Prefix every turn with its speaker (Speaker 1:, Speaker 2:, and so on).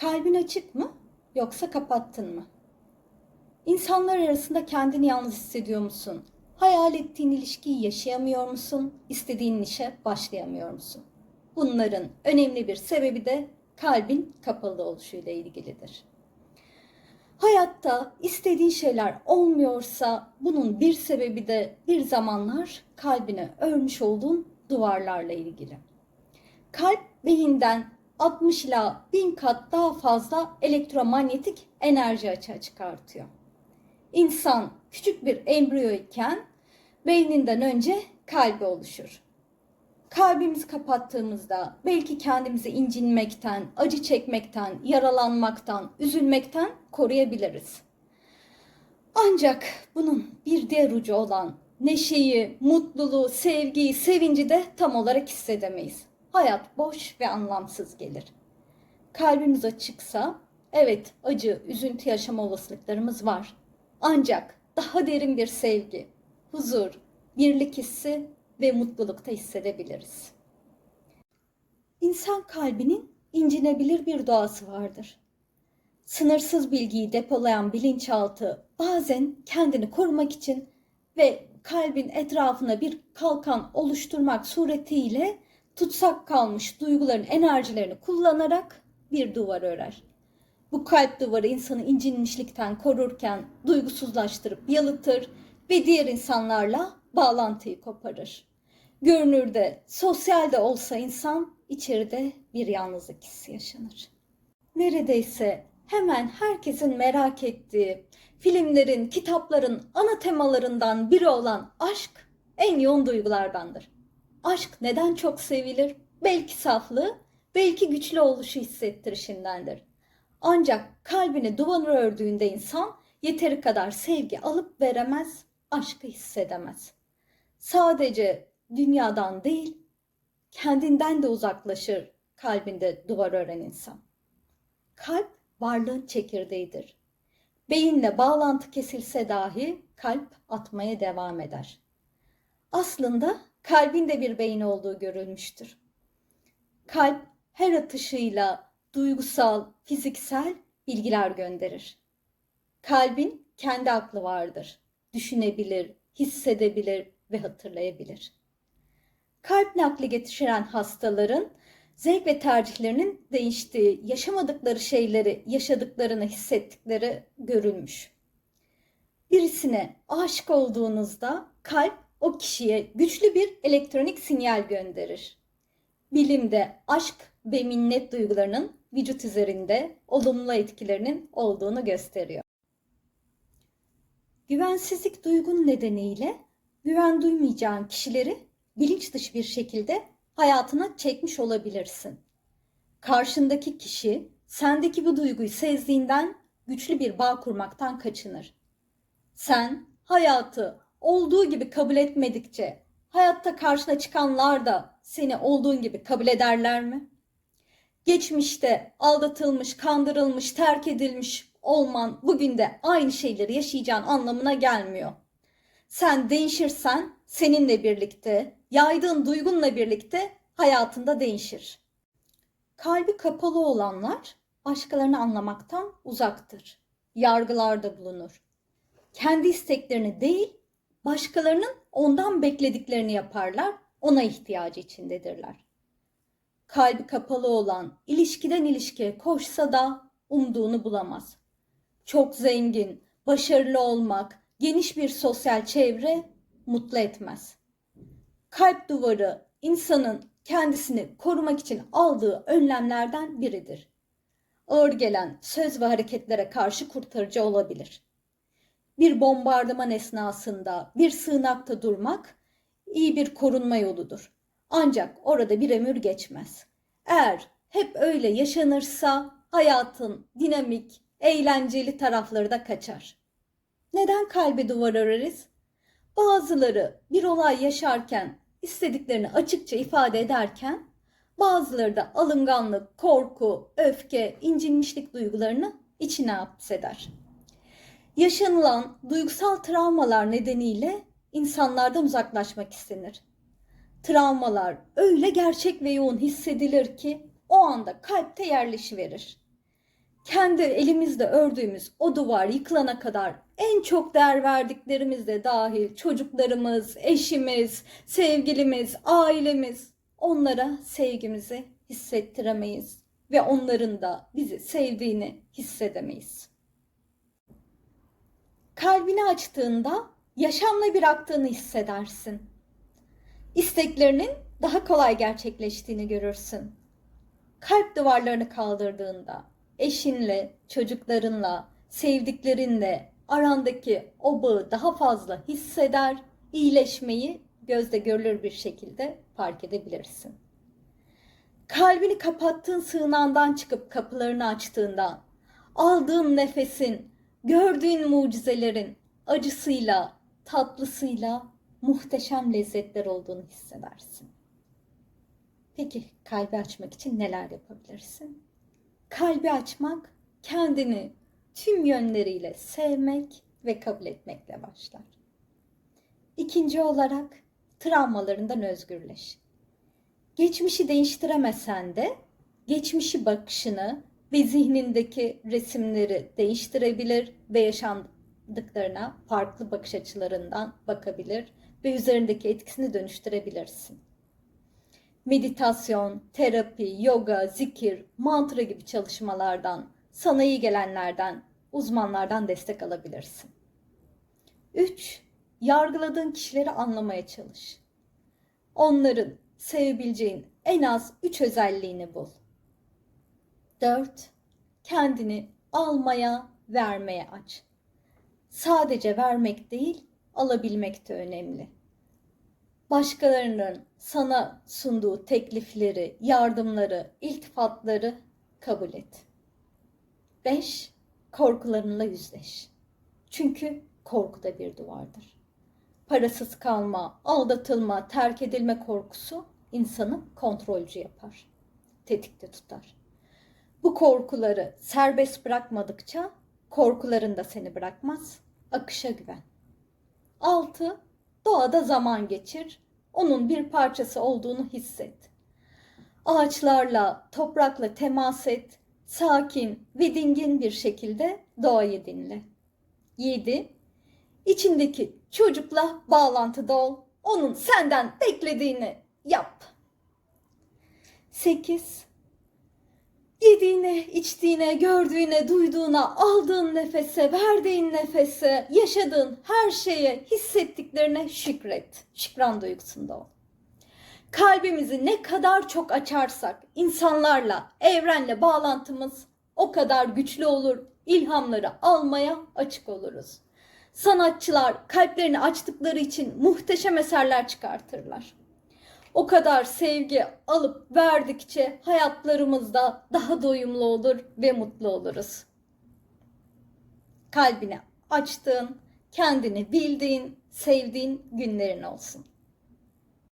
Speaker 1: Kalbin açık mı yoksa kapattın mı? İnsanlar arasında kendini yalnız hissediyor musun? Hayal ettiğin ilişkiyi yaşayamıyor musun? İstediğin işe başlayamıyor musun? Bunların önemli bir sebebi de kalbin kapalı oluşuyla ilgilidir. Hayatta istediğin şeyler olmuyorsa bunun bir sebebi de bir zamanlar kalbine örmüş olduğun duvarlarla ilgili. Kalp beyinden 60 ila 1000 kat daha fazla elektromanyetik enerji açığa çıkartıyor. İnsan küçük bir embriyo iken beyninden önce kalbi oluşur. Kalbimizi kapattığımızda belki kendimizi incinmekten, acı çekmekten, yaralanmaktan, üzülmekten koruyabiliriz. Ancak bunun bir diğer ucu olan neşeyi, mutluluğu, sevgiyi, sevinci de tam olarak hissedemeyiz. Hayat boş ve anlamsız gelir. Kalbimiz açıksa evet acı, üzüntü yaşama olasılıklarımız var. Ancak daha derin bir sevgi, huzur, birlik hissi ve mutlulukta hissedebiliriz. İnsan kalbinin incinebilir bir doğası vardır. Sınırsız bilgiyi depolayan bilinçaltı bazen kendini korumak için ve kalbin etrafına bir kalkan oluşturmak suretiyle tutsak kalmış duyguların enerjilerini kullanarak bir duvar örer. Bu kalp duvarı insanı incinmişlikten korurken duygusuzlaştırıp yalıtır ve diğer insanlarla bağlantıyı koparır. Görünürde, sosyal de olsa insan içeride bir yalnızlık hissi yaşanır. Neredeyse hemen herkesin merak ettiği filmlerin, kitapların ana temalarından biri olan aşk en yoğun duygulardandır. Aşk neden çok sevilir? Belki saflığı, belki güçlü oluşu hissettirişindendir. Ancak kalbini duvar ördüğünde insan yeteri kadar sevgi alıp veremez, aşkı hissedemez. Sadece dünyadan değil, kendinden de uzaklaşır kalbinde duvar ören insan. Kalp varlığın çekirdeğidir. Beyinle bağlantı kesilse dahi kalp atmaya devam eder. Aslında kalbin de bir beyin olduğu görülmüştür. Kalp her atışıyla duygusal, fiziksel bilgiler gönderir. Kalbin kendi aklı vardır. Düşünebilir, hissedebilir ve hatırlayabilir. Kalp nakli getiren hastaların zevk ve tercihlerinin değiştiği, yaşamadıkları şeyleri yaşadıklarını hissettikleri görülmüş. Birisine aşık olduğunuzda kalp o kişiye güçlü bir elektronik sinyal gönderir. Bilimde aşk ve minnet duygularının vücut üzerinde olumlu etkilerinin olduğunu gösteriyor. Güvensizlik duygun nedeniyle güven duymayacağın kişileri bilinç dışı bir şekilde hayatına çekmiş olabilirsin. Karşındaki kişi sendeki bu duyguyu sezdiğinden güçlü bir bağ kurmaktan kaçınır. Sen hayatı olduğu gibi kabul etmedikçe hayatta karşına çıkanlar da seni olduğun gibi kabul ederler mi? Geçmişte aldatılmış, kandırılmış, terk edilmiş olman bugün de aynı şeyleri yaşayacağın anlamına gelmiyor. Sen değişirsen seninle birlikte, yaydığın duygunla birlikte hayatında değişir. Kalbi kapalı olanlar başkalarını anlamaktan uzaktır. Yargılarda bulunur. Kendi isteklerini değil, başkalarının ondan beklediklerini yaparlar, ona ihtiyacı içindedirler. Kalbi kapalı olan ilişkiden ilişkiye koşsa da umduğunu bulamaz. Çok zengin, başarılı olmak, geniş bir sosyal çevre mutlu etmez. Kalp duvarı insanın kendisini korumak için aldığı önlemlerden biridir. Ağır gelen söz ve hareketlere karşı kurtarıcı olabilir. Bir bombardıman esnasında bir sığınakta durmak iyi bir korunma yoludur. Ancak orada bir ömür geçmez. Eğer hep öyle yaşanırsa hayatın dinamik, eğlenceli tarafları da kaçar. Neden kalbe duvar öreriz? Bazıları bir olay yaşarken istediklerini açıkça ifade ederken bazıları da alınganlık, korku, öfke, incinmişlik duygularını içine hapseder. Yaşanılan duygusal travmalar nedeniyle insanlardan uzaklaşmak istenir. Travmalar öyle gerçek ve yoğun hissedilir ki o anda kalpte yerleşiverir. kendi elimizde ördüğümüz o duvar yıkılana kadar en çok değer verdiklerimiz de dahil çocuklarımız, eşimiz, sevgilimiz, ailemiz onlara sevgimizi hissettiremeyiz ve onların da bizi sevdiğini hissedemeyiz. Kalbini açtığında yaşamla bir aktığını hissedersin. İsteklerinin daha kolay gerçekleştiğini görürsün. Kalp duvarlarını kaldırdığında eşinle, çocuklarınla, sevdiklerinle arandaki o bağı daha fazla hisseder, iyileşmeyi gözde görülür bir şekilde fark edebilirsin. Kalbini kapattığın sığınağından çıkıp kapılarını açtığında aldığın nefesin, gördüğün mucizelerin acısıyla, tatlısıyla muhteşem lezzetler olduğunu hissedersin. Peki kalbi açmak için neler yapabilirsin? Kalbi açmak kendini tüm yönleriyle sevmek ve kabul etmekle başlar. İkinci olarak travmalarından özgürleş. Geçmişi değiştiremesen de geçmişi bakışını ve zihnindeki resimleri değiştirebilir ve yaşandıklarına farklı bakış açılarından bakabilir ve üzerindeki etkisini dönüştürebilirsin. Meditasyon, terapi, yoga, zikir, mantra gibi çalışmalardan, sana iyi gelenlerden, uzmanlardan destek alabilirsin. 3. Yargıladığın kişileri anlamaya çalış. Onların sevebileceğin en az 3 özelliğini bul. 4. Kendini almaya, vermeye aç. Sadece vermek değil, alabilmek de önemli. Başkalarının sana sunduğu teklifleri, yardımları, iltifatları kabul et. 5. Korkularınla yüzleş. Çünkü korku da bir duvardır. Parasız kalma, aldatılma, terk edilme korkusu insanı kontrolcü yapar. Tetikte tutar. Bu korkuları serbest bırakmadıkça korkuların da seni bırakmaz. Akışa güven. 6. Doğada zaman geçir. Onun bir parçası olduğunu hisset. Ağaçlarla, toprakla temas et. Sakin ve dingin bir şekilde doğayı dinle. 7. İçindeki çocukla bağlantıda ol. Onun senden beklediğini yap. 8. Yediğine, içtiğine, gördüğüne, duyduğuna, aldığın nefese, verdiğin nefese, yaşadığın her şeye, hissettiklerine şükret. Şükran duygusunda ol. Kalbimizi ne kadar çok açarsak insanlarla, evrenle bağlantımız o kadar güçlü olur. İlhamları almaya açık oluruz. Sanatçılar kalplerini açtıkları için muhteşem eserler çıkartırlar o kadar sevgi alıp verdikçe hayatlarımızda daha doyumlu olur ve mutlu oluruz. Kalbini açtığın, kendini bildiğin, sevdiğin günlerin olsun.